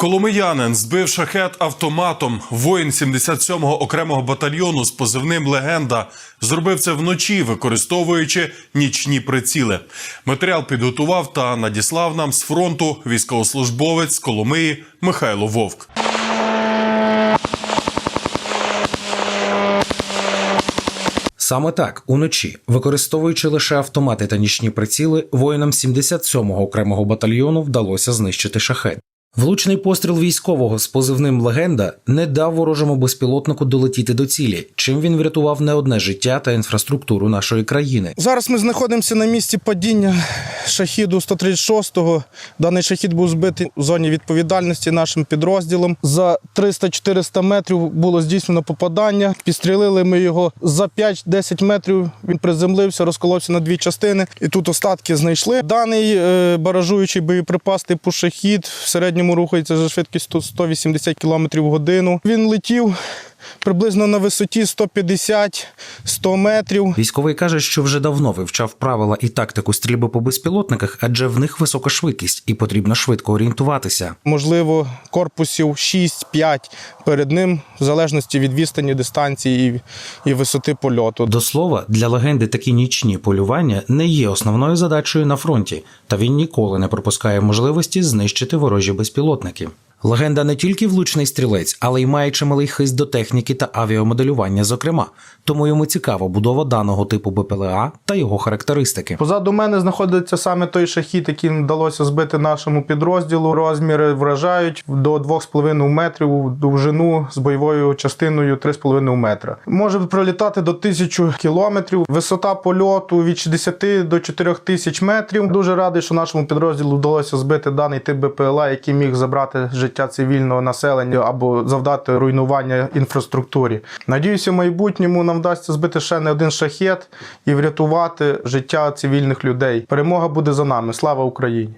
Коломиянин збив шахет автоматом. Воїн 77-го окремого батальйону з позивним Легенда зробив це вночі, використовуючи нічні приціли. Матеріал підготував та надіслав нам з фронту військовослужбовець з Коломиї Михайло Вовк. Саме так, уночі, використовуючи лише автомати та нічні приціли, воїнам 77-го окремого батальйону вдалося знищити шахет. Влучний постріл військового з позивним легенда не дав ворожому безпілотнику долетіти до цілі, чим він врятував не одне життя та інфраструктуру нашої країни. Зараз ми знаходимося на місці падіння шахіду 136-го. Даний шахід був збитий у зоні відповідальності нашим підрозділом. За 300-400 метрів було здійснено попадання. Підстрілили ми його за 5-10 метрів. Він приземлився, розколовся на дві частини, і тут остатки знайшли. Даний е, баражуючий боєприпас типу шахід в рухається за швидкістю 180 км в годину. Він летів приблизно на висоті 150-100 метрів. Військовий каже, що вже давно вивчав правила і тактику стрільби по безпілотниках, адже в них висока швидкість і потрібно швидко орієнтуватися. можливо, корпусів 6-5 перед ним, в залежності від відстані, дистанції і, і висоти польоту. До слова, для легенди такі нічні полювання не є основною задачею на фронті, та він ніколи не пропускає можливості знищити ворожі безпілотники. Легенда не тільки влучний стрілець, але й має чималий хист до техніки та авіамоделювання, зокрема. Тому йому цікава будова даного типу БПЛА та його характеристики. Позаду мене знаходиться саме той шахід, який вдалося збити нашому підрозділу. Розміри вражають до 2,5 метрів довжину з бойовою частиною 3,5 метра. Може пролітати до 1000 кілометрів. Висота польоту від 60 до 4000 метрів. Дуже радий, що нашому підрозділу вдалося збити даний тип БПЛА, який міг забрати життя цивільного населення або завдати руйнування інфраструктурі. Надіюся, в майбутньому нам вдасться збити ще не один шахет і врятувати життя цивільних людей. Перемога буде за нами. Слава Україні!